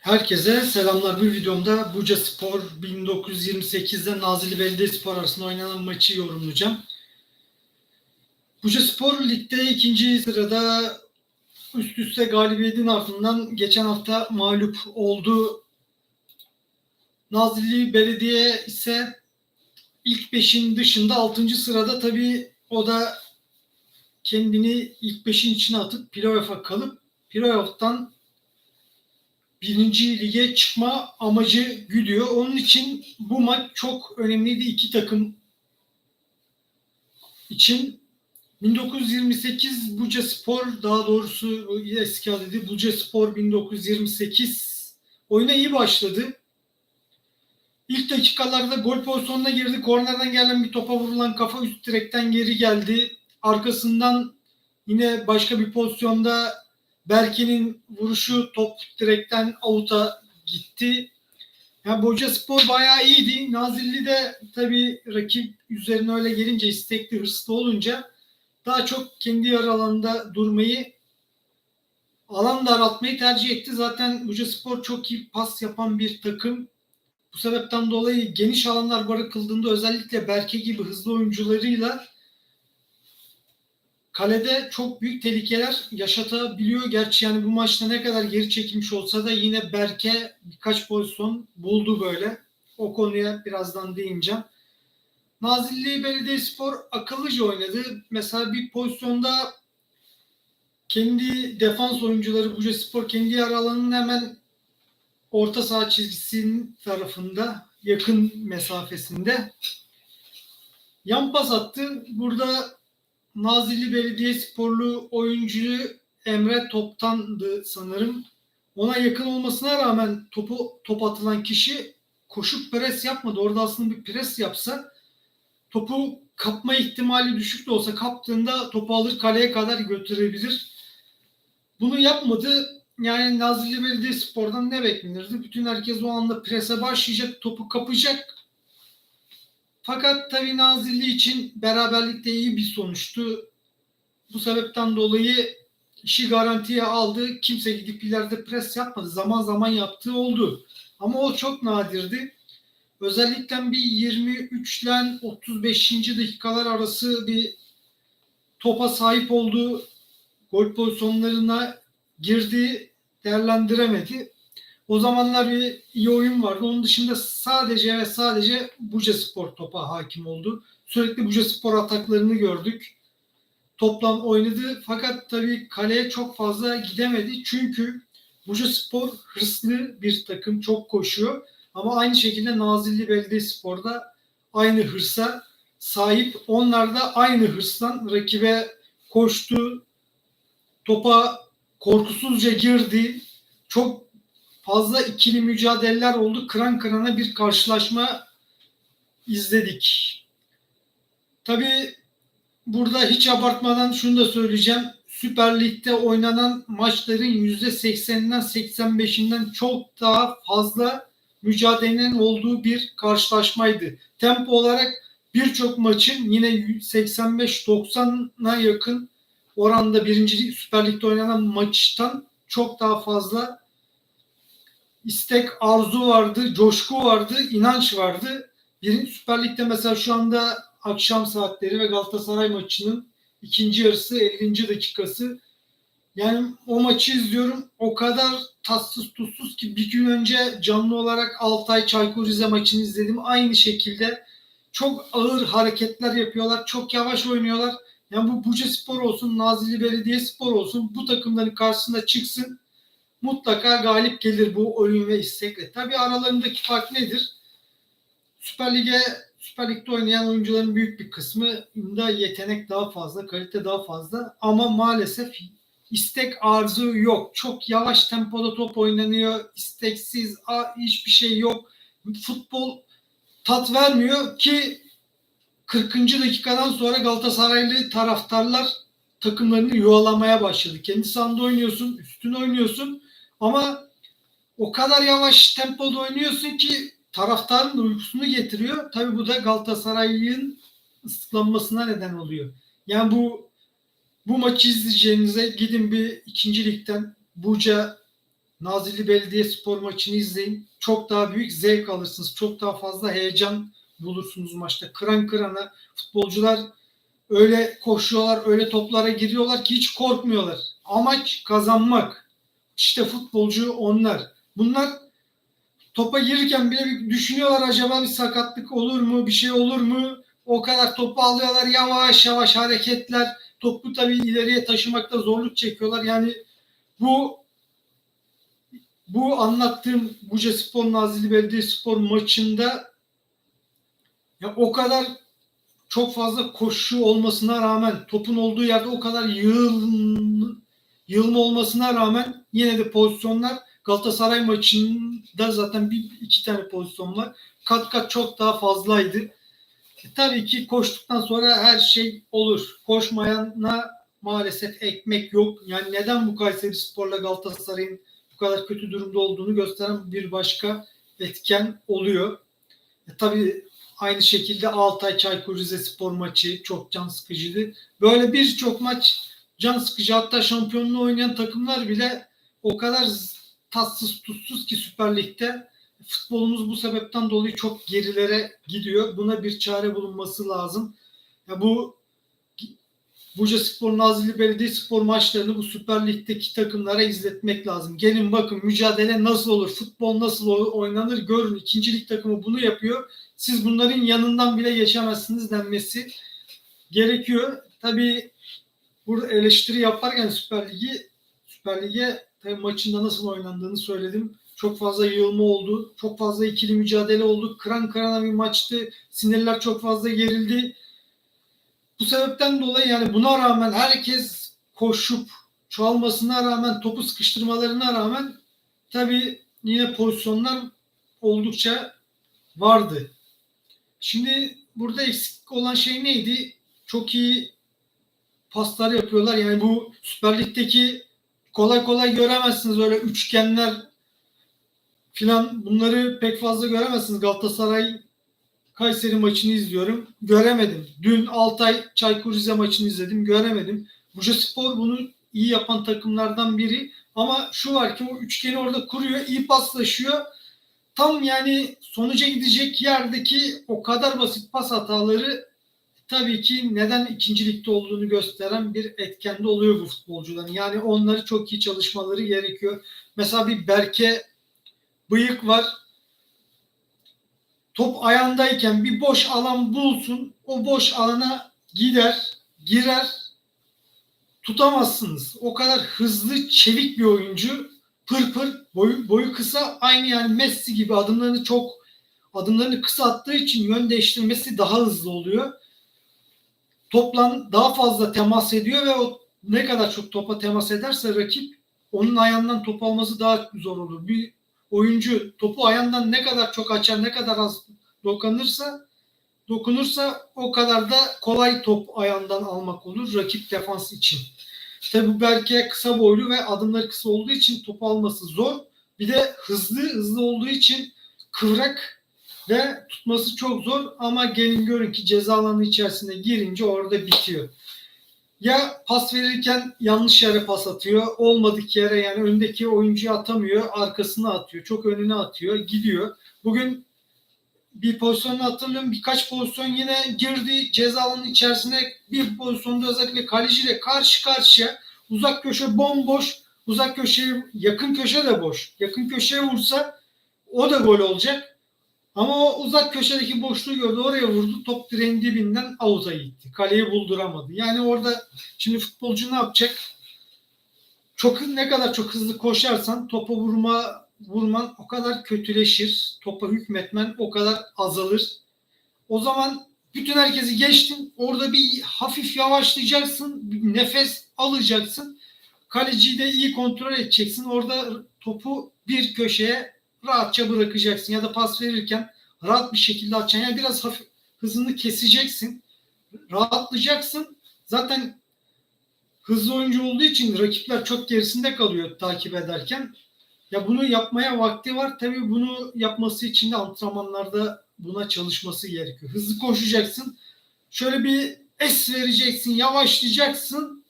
Herkese selamlar. Bu videomda Buca Spor 1928'de Nazilli Belediyespor arasında oynanan maçı yorumlayacağım. Buca Spor ligde ikinci sırada üst üste galibiyetin ardından geçen hafta mağlup oldu. Nazilli Belediye ise ilk beşin dışında 6. sırada tabii o da kendini ilk beşin içine atıp playoff'a kalıp playoff'tan birinci lige çıkma amacı güdüyor. Onun için bu maç çok önemliydi iki takım için. 1928 Buca Spor daha doğrusu eski adıydı Buca Spor 1928 oyuna iyi başladı. İlk dakikalarda gol pozisyonuna girdi. Kornerden gelen bir topa vurulan kafa üst direkten geri geldi. Arkasından yine başka bir pozisyonda Berke'nin vuruşu top direkten avuta gitti. Yani Boca Spor bayağı iyiydi. Nazilli de tabii rakip üzerine öyle gelince istekli, hırslı olunca daha çok kendi yarı alanında durmayı alan daraltmayı tercih etti. Zaten Buca Spor çok iyi pas yapan bir takım. Bu sebepten dolayı geniş alanlar bırakıldığında özellikle Berke gibi hızlı oyuncularıyla kalede çok büyük tehlikeler yaşatabiliyor. Gerçi yani bu maçta ne kadar geri çekilmiş olsa da yine Berke birkaç pozisyon buldu böyle. O konuya birazdan değineceğim. Nazilli Belediyespor akıllıca oynadı. Mesela bir pozisyonda kendi defans oyuncuları Buca Spor kendi yer alanının hemen orta saha çizgisinin tarafında yakın mesafesinde yan pas attı. Burada Nazilli Belediyesporlu oyuncu Emre Toptan'dı sanırım. Ona yakın olmasına rağmen topu top atılan kişi koşup pres yapmadı. Orada aslında bir pres yapsa topu kapma ihtimali düşük de olsa kaptığında topu alır kaleye kadar götürebilir. Bunu yapmadı. Yani Nazilli Belediyespor'dan ne beklenirdi? Bütün herkes o anda prese başlayacak, topu kapacak. Fakat tabii Nazilli için beraberlikte iyi bir sonuçtu. Bu sebepten dolayı işi garantiye aldı. Kimse gidip ileride pres yapmadı. Zaman zaman yaptığı oldu. Ama o çok nadirdi. Özellikle bir 23 ile 35. dakikalar arası bir topa sahip olduğu gol pozisyonlarına girdi, değerlendiremedi. O zamanlar bir iyi oyun vardı. Onun dışında sadece ve sadece Buca Spor topa hakim oldu. Sürekli Buca Spor ataklarını gördük. Toplam oynadı fakat tabii kaleye çok fazla gidemedi. Çünkü Buca Spor hırslı bir takım. Çok koşuyor. Ama aynı şekilde Nazilli Belediyespor'da aynı hırsa sahip. Onlar da aynı hırstan rakibe koştu. Topa korkusuzca girdi. Çok fazla ikili mücadeleler oldu. Kıran kırana bir karşılaşma izledik. Tabii burada hiç abartmadan şunu da söyleyeceğim. Süper Lig'de oynanan maçların %80'inden 85'inden çok daha fazla mücadelenin olduğu bir karşılaşmaydı. Tempo olarak birçok maçın yine 85-90'a yakın oranda birinci Süper Lig'de oynanan maçtan çok daha fazla istek, arzu vardı, coşku vardı, inanç vardı. Birinci Süper Lig'de mesela şu anda akşam saatleri ve Galatasaray maçının ikinci yarısı 50. dakikası. Yani o maçı izliyorum. O kadar tatsız tuzsuz ki bir gün önce canlı olarak Altay Çaykur Rize maçını izledim. Aynı şekilde çok ağır hareketler yapıyorlar. Çok yavaş oynuyorlar. Yani bu Buca Spor olsun, Nazilli Belediye Spor olsun bu takımların karşısında çıksın mutlaka galip gelir bu oyun ve istekle. Tabii aralarındaki fark nedir? Süper Lig'e Süper Lig'de oynayan oyuncuların büyük bir kısmında yetenek daha fazla, kalite daha fazla ama maalesef istek arzu yok. Çok yavaş tempoda top oynanıyor. isteksiz, hiçbir şey yok. Futbol tat vermiyor ki 40. dakikadan sonra Galatasaraylı taraftarlar takımlarını yuvalamaya başladı. Kendi sahanda oynuyorsun, üstüne oynuyorsun ama o kadar yavaş tempoda oynuyorsun ki taraftarın da uykusunu getiriyor. Tabii bu da Galatasaray'ın ıslıklanmasına neden oluyor. Yani bu bu maçı izleyeceğinize gidin bir ikinci ligden Buca Nazilli Belediyespor maçını izleyin. Çok daha büyük zevk alırsınız. Çok daha fazla heyecan bulursunuz maçta. Kıran kırana futbolcular öyle koşuyorlar, öyle toplara giriyorlar ki hiç korkmuyorlar. Amaç kazanmak. İşte futbolcu onlar. Bunlar topa girirken bile bir düşünüyorlar acaba bir sakatlık olur mu, bir şey olur mu? O kadar topu alıyorlar yavaş yavaş hareketler. Topu tabii ileriye taşımakta zorluk çekiyorlar. Yani bu bu anlattığım Buca Spor Nazilli Belediyespor maçında ya o kadar çok fazla koşu olmasına rağmen topun olduğu yerde o kadar yığıl, yığılma olmasına rağmen yine de pozisyonlar Galatasaray maçında zaten bir iki tane pozisyon var. Kat kat çok daha fazlaydı. E, tabii ki koştuktan sonra her şey olur. Koşmayana maalesef ekmek yok. Yani neden bu Kayseri Spor'la Galatasaray'ın bu kadar kötü durumda olduğunu gösteren bir başka etken oluyor. E, tabii aynı şekilde Altay Çaykur Rizespor maçı çok can sıkıcıydı. Böyle birçok maç can sıkıcı. Hatta şampiyonluğu oynayan takımlar bile o kadar tatsız tutsuz ki Süper Lig'de futbolumuz bu sebepten dolayı çok gerilere gidiyor. Buna bir çare bulunması lazım. Ya bu Buca Spor Nazilli Belediyespor maçlarını bu Süper Lig'deki takımlara izletmek lazım. Gelin bakın mücadele nasıl olur, futbol nasıl oynanır görün. İkinci lig takımı bunu yapıyor. Siz bunların yanından bile geçemezsiniz denmesi gerekiyor. Tabii burada eleştiri yaparken Süper Ligi Süper Lig'e tabii maçında nasıl oynandığını söyledim. Çok fazla yığılma oldu. Çok fazla ikili mücadele oldu. Kıran kırana bir maçtı. Sinirler çok fazla gerildi. Bu sebepten dolayı yani buna rağmen herkes koşup çoğalmasına rağmen topu sıkıştırmalarına rağmen tabii yine pozisyonlar oldukça vardı. Şimdi burada eksik olan şey neydi? Çok iyi paslar yapıyorlar. Yani bu Süper Lig'deki kolay kolay göremezsiniz öyle üçgenler filan bunları pek fazla göremezsiniz. Galatasaray Kayseri maçını izliyorum. Göremedim. Dün Altay Çaykur Rize maçını izledim. Göremedim. Buca Spor bunu iyi yapan takımlardan biri. Ama şu var ki o üçgeni orada kuruyor. iyi paslaşıyor. Tam yani sonuca gidecek yerdeki o kadar basit pas hataları tabii ki neden ikincilikte olduğunu gösteren bir etkende oluyor bu futbolcuların. Yani onları çok iyi çalışmaları gerekiyor. Mesela bir Berke bıyık var top ayağındayken bir boş alan bulsun. O boş alana gider, girer. Tutamazsınız. O kadar hızlı, çevik bir oyuncu. Pır pır, boyu, boyu kısa. Aynı yani Messi gibi adımlarını çok adımlarını kısa attığı için yön değiştirmesi daha hızlı oluyor. Toplan daha fazla temas ediyor ve o ne kadar çok topa temas ederse rakip onun ayağından top alması daha zor olur. Bir oyuncu topu ayağından ne kadar çok açar, ne kadar az dokunursa dokunursa o kadar da kolay top ayağından almak olur rakip defans için. Tabi belki kısa boylu ve adımları kısa olduğu için topu alması zor. Bir de hızlı hızlı olduğu için kıvrak ve tutması çok zor ama gelin görün ki ceza alanı içerisine girince orada bitiyor. Ya pas verirken yanlış yere pas atıyor. Olmadık yere yani öndeki oyuncuyu atamıyor. Arkasına atıyor. Çok önüne atıyor. Gidiyor. Bugün bir pozisyonu hatırlıyorum. Birkaç pozisyon yine girdi. Ceza alanının içerisine bir pozisyonda özellikle kaleciyle karşı karşıya. Uzak köşe bomboş. Uzak köşe yakın köşe de boş. Yakın köşeye vursa o da gol olacak. Ama o uzak köşedeki boşluğu gördü. Oraya vurdu. Top direğin dibinden avuza gitti. Kaleyi bulduramadı. Yani orada şimdi futbolcu ne yapacak? Çok ne kadar çok hızlı koşarsan topa vurma vurman o kadar kötüleşir. Topa hükmetmen o kadar azalır. O zaman bütün herkesi geçtin. Orada bir hafif yavaşlayacaksın. Bir nefes alacaksın. Kaleciyi de iyi kontrol edeceksin. Orada topu bir köşeye rahatça bırakacaksın. Ya da pas verirken rahat bir şekilde atacaksın. Yani biraz hafif hızını keseceksin. Rahatlayacaksın. Zaten hızlı oyuncu olduğu için rakipler çok gerisinde kalıyor takip ederken. Ya bunu yapmaya vakti var. Tabii bunu yapması için de antrenmanlarda buna çalışması gerekiyor. Hızlı koşacaksın. Şöyle bir es vereceksin, yavaşlayacaksın.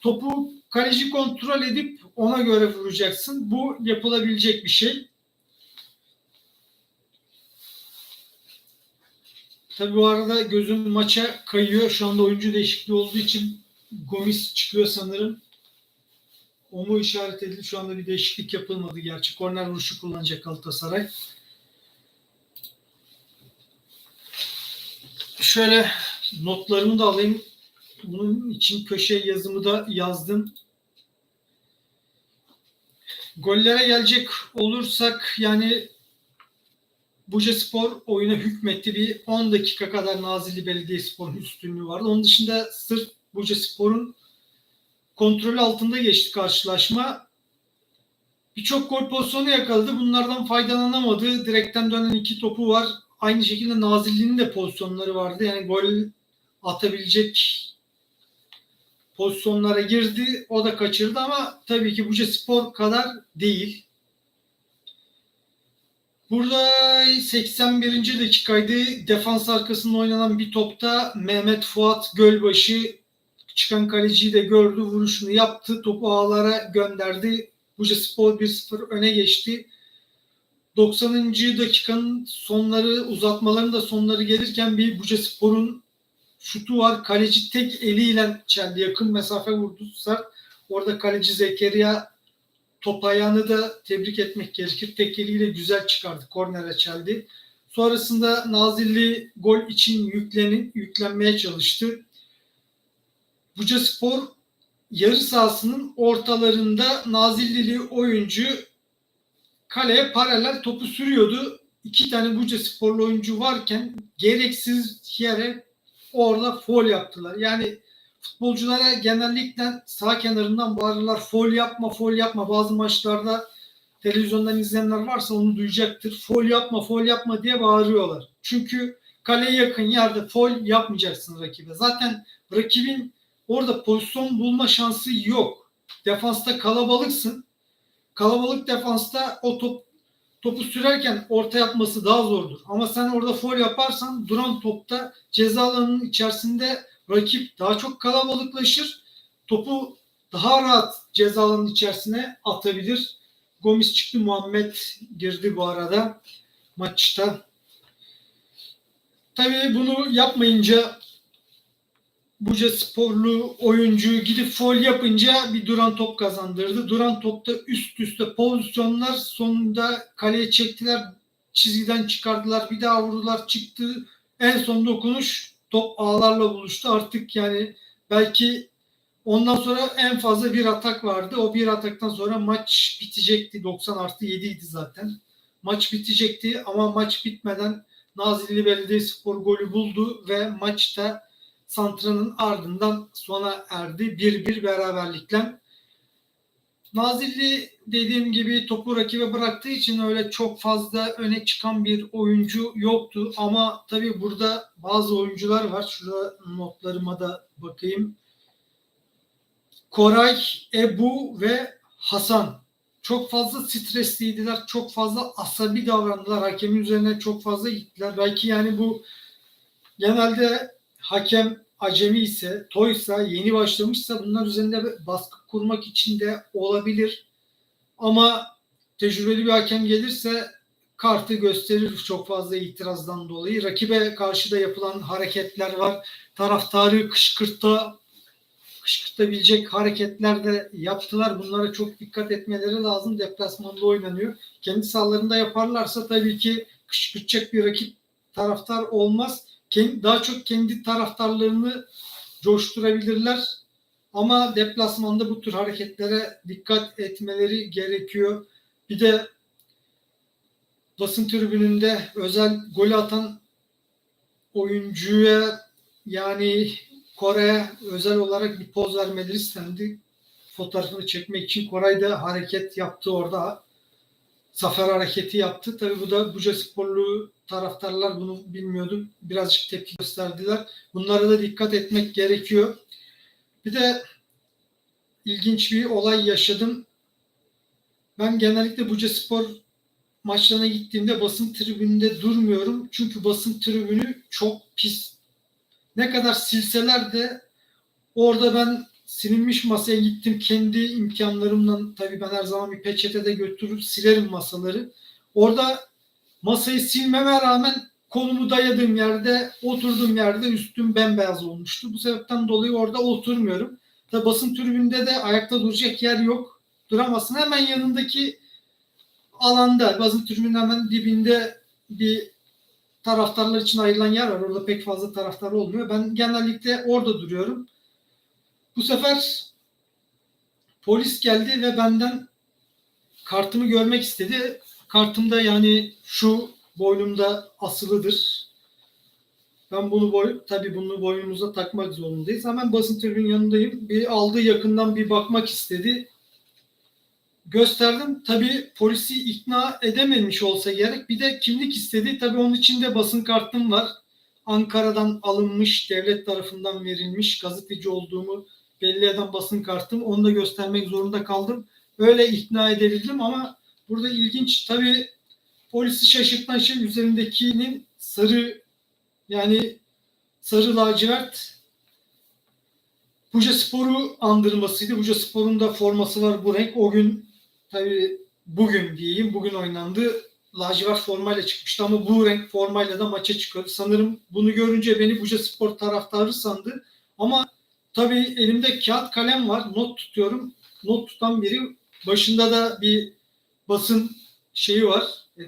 Topu kaleci kontrol edip ona göre vuracaksın. Bu yapılabilecek bir şey. Tabii bu arada gözüm maça kayıyor. Şu anda oyuncu değişikliği olduğu için Gomis çıkıyor sanırım. O mu işaret edildi? Şu anda bir değişiklik yapılmadı gerçi. Korner vuruşu kullanacak Galatasaray. Şöyle notlarımı da alayım. Bunun için köşe yazımı da yazdım. Gollere gelecek olursak yani Buca Spor oyuna hükmetti. Bir 10 dakika kadar Nazilli Belediyespor'un üstünlüğü vardı. Onun dışında sırf Buca Spor'un kontrol altında geçti karşılaşma. Birçok gol pozisyonu yakaladı. Bunlardan faydalanamadı. Direkten dönen iki topu var. Aynı şekilde Nazilli'nin de pozisyonları vardı. Yani gol atabilecek pozisyonlara girdi. O da kaçırdı ama tabii ki Buca Spor kadar değil. Burada 81. dakikaydı. Defans arkasında oynanan bir topta Mehmet Fuat Gölbaşı çıkan kaleciyi de gördü. Vuruşunu yaptı. Topu ağlara gönderdi. Buca Spor 1-0 öne geçti. 90. dakikanın sonları uzatmaların da sonları gelirken bir Buca Spor'un şutu var. Kaleci tek eliyle çeldi. Yakın mesafe vurdu. Sert. Orada kaleci Zekeriya top ayağını da tebrik etmek gerekir. Tek eliyle güzel çıkardı. Kornere çeldi. Sonrasında Nazilli gol için yüklenin, yüklenmeye çalıştı. Buca Spor yarı sahasının ortalarında Nazillili oyuncu kaleye paralel topu sürüyordu. İki tane Buca Sporlu oyuncu varken gereksiz yere orada foul yaptılar. Yani futbolculara genellikle sağ kenarından bağırırlar. Foul yapma, foul yapma. Bazı maçlarda televizyondan izleyenler varsa onu duyacaktır. Foul yapma, foul yapma diye bağırıyorlar. Çünkü kaleye yakın yerde foul yapmayacaksın rakibe. Zaten rakibin orada pozisyon bulma şansı yok. Defansta kalabalıksın. Kalabalık defansta o top topu sürerken orta yapması daha zordur. Ama sen orada foul yaparsan duran topta ceza alanının içerisinde rakip daha çok kalabalıklaşır. Topu daha rahat ceza alanının içerisine atabilir. Gomis çıktı, Muhammed girdi bu arada maçta. Tabii bunu yapmayınca Buca sporlu oyuncu gidip foul yapınca bir duran top kazandırdı. Duran topta üst üste pozisyonlar sonunda kaleye çektiler. Çizgiden çıkardılar. Bir daha vurdular çıktı. En son dokunuş top ağlarla buluştu. Artık yani belki ondan sonra en fazla bir atak vardı. O bir ataktan sonra maç bitecekti. 90 artı 7 idi zaten. Maç bitecekti ama maç bitmeden Nazilli Belediyespor golü buldu ve maçta Santra'nın ardından sona erdi. 1-1 beraberlikle. Nazilli dediğim gibi topu rakibe bıraktığı için öyle çok fazla öne çıkan bir oyuncu yoktu. Ama tabii burada bazı oyuncular var. Şurada notlarıma da bakayım. Koray, Ebu ve Hasan çok fazla stresliydiler. Çok fazla asabi davrandılar. Hakemin üzerine çok fazla gittiler. Belki yani bu genelde hakem acemi ise, toysa, yeni başlamışsa bunlar üzerinde baskı kurmak için de olabilir. Ama tecrübeli bir hakem gelirse kartı gösterir çok fazla itirazdan dolayı. Rakibe karşı da yapılan hareketler var. Taraftarı kışkırta kışkırtabilecek hareketler de yaptılar. Bunlara çok dikkat etmeleri lazım. Deplasmanda oynanıyor. Kendi sahalarında yaparlarsa tabii ki kışkırtacak bir rakip taraftar olmaz daha çok kendi taraftarlarını coşturabilirler. Ama deplasmanda bu tür hareketlere dikkat etmeleri gerekiyor. Bir de basın tribününde özel gol atan oyuncuya yani Kore'ye özel olarak bir poz vermeleri istendi. Fotoğrafını çekmek için Koray da hareket yaptı orada. Zafer hareketi yaptı. Tabi bu da Buca Sporlu taraftarlar bunu bilmiyordu. Birazcık tepki gösterdiler. Bunlara da dikkat etmek gerekiyor. Bir de ilginç bir olay yaşadım. Ben genellikle Buca Spor maçlarına gittiğimde basın tribününde durmuyorum. Çünkü basın tribünü çok pis. Ne kadar silseler de orada ben silinmiş masaya gittim. Kendi imkanlarımla tabii ben her zaman bir peçetede götürür silerim masaları. Orada masayı silmeme rağmen kolumu dayadığım yerde, oturduğum yerde üstüm bembeyaz olmuştu. Bu sebepten dolayı orada oturmuyorum. Tabi basın tribünde de ayakta duracak yer yok. Duramazsın. Hemen yanındaki alanda, basın tribünün hemen dibinde bir taraftarlar için ayrılan yer var. Orada pek fazla taraftar olmuyor. Ben genellikle orada duruyorum. Bu sefer polis geldi ve benden kartımı görmek istedi. Kartımda yani şu boynumda asılıdır. Ben bunu boy, tabii bunu boynumuza takmak zorundayız. Hemen basın tribünün yanındayım. Bir aldı yakından bir bakmak istedi. Gösterdim. Tabii polisi ikna edememiş olsa gerek. Bir de kimlik istedi. Tabii onun içinde basın kartım var. Ankara'dan alınmış, devlet tarafından verilmiş gazeteci olduğumu belli eden basın kartım. Onu da göstermek zorunda kaldım. Öyle ikna edebildim ama burada ilginç tabii polisi şaşırtan şey üzerindekinin sarı yani sarı lacivert Buca Spor'u andırmasıydı. Buca Spor'un da forması var bu renk. O gün tabii bugün diyeyim bugün oynandı. Lacivert formayla çıkmıştı ama bu renk formayla da maça çıkıyordu. Sanırım bunu görünce beni Buca Spor taraftarı sandı. Ama tabii elimde kağıt kalem var. Not tutuyorum. Not tutan biri. Başında da bir basın şeyi var. E,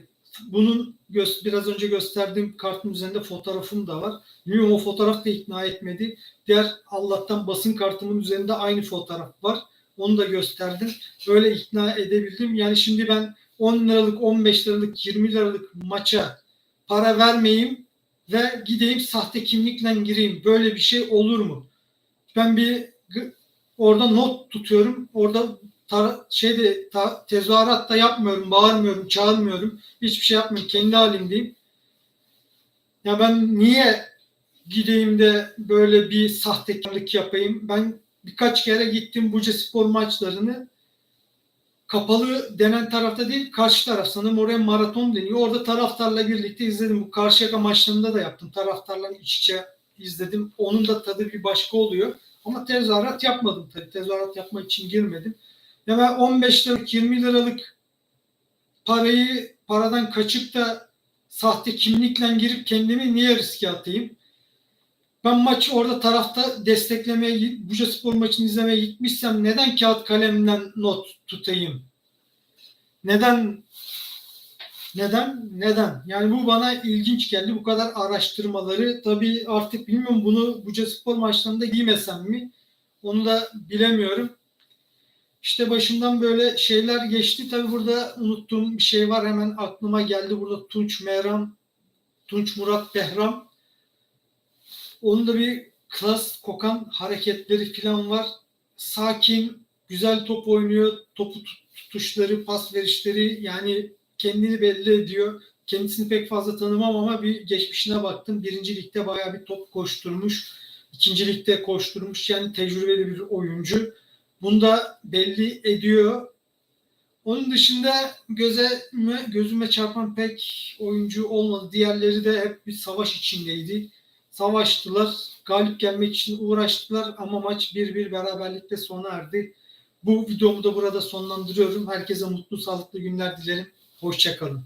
Bunun biraz önce gösterdiğim kartın üzerinde fotoğrafım da var. Bilmiyorum o fotoğraf da ikna etmedi. Diğer Allah'tan basın kartımın üzerinde aynı fotoğraf var. Onu da gösterdim. Öyle ikna edebildim. Yani şimdi ben 10 liralık, 15 liralık, 20 liralık maça para vermeyeyim ve gideyim sahte kimlikle gireyim. Böyle bir şey olur mu? Ben bir orada not tutuyorum. Orada tar- şeyde ta- tezahürat da yapmıyorum, bağırmıyorum, çağırmıyorum. Hiçbir şey yapmıyorum. Kendi halimdeyim. Ya ben niye gideyim de böyle bir sahtekarlık yapayım? Ben birkaç kere gittim Buca spor maçlarını. Kapalı denen tarafta değil, karşı taraf sanırım oraya maraton deniyor. Orada taraftarla birlikte izledim. Bu Karşıyaka maçlarında da yaptım. Taraftarla iç içe izledim. Onun da tadı bir başka oluyor. Ama tezahürat yapmadım tabii. Tezahürat yapmak için girmedim. Ya ben 15 liralık 20 liralık parayı paradan kaçıp da sahte kimlikle girip kendimi niye riske atayım? Ben maç orada tarafta desteklemeye, Buca Spor maçını izlemeye gitmişsem neden kağıt kalemden not tutayım? Neden? Neden? Neden? Yani bu bana ilginç geldi. Bu kadar araştırmaları. Tabii artık bilmiyorum bunu Buca Spor maçlarında giymesem mi? Onu da bilemiyorum. İşte başımdan böyle şeyler geçti. Tabii burada unuttuğum bir şey var. Hemen aklıma geldi. Burada Tunç Mehram, Tunç Murat Behram. Onun da bir klas kokan hareketleri falan var. Sakin, güzel top oynuyor. Topu tut- tutuşları, pas verişleri yani kendini belli ediyor. Kendisini pek fazla tanımam ama bir geçmişine baktım. Birinci ligde bayağı bir top koşturmuş. İkinci ligde koşturmuş. Yani tecrübeli bir oyuncu. Bunu da belli ediyor. Onun dışında göze gözüme çarpan pek oyuncu olmadı. Diğerleri de hep bir savaş içindeydi. Savaştılar. Galip gelmek için uğraştılar ama maç 1-1 beraberlikle sona erdi. Bu videomu da burada sonlandırıyorum. Herkese mutlu, sağlıklı günler dilerim. Hoşçakalın.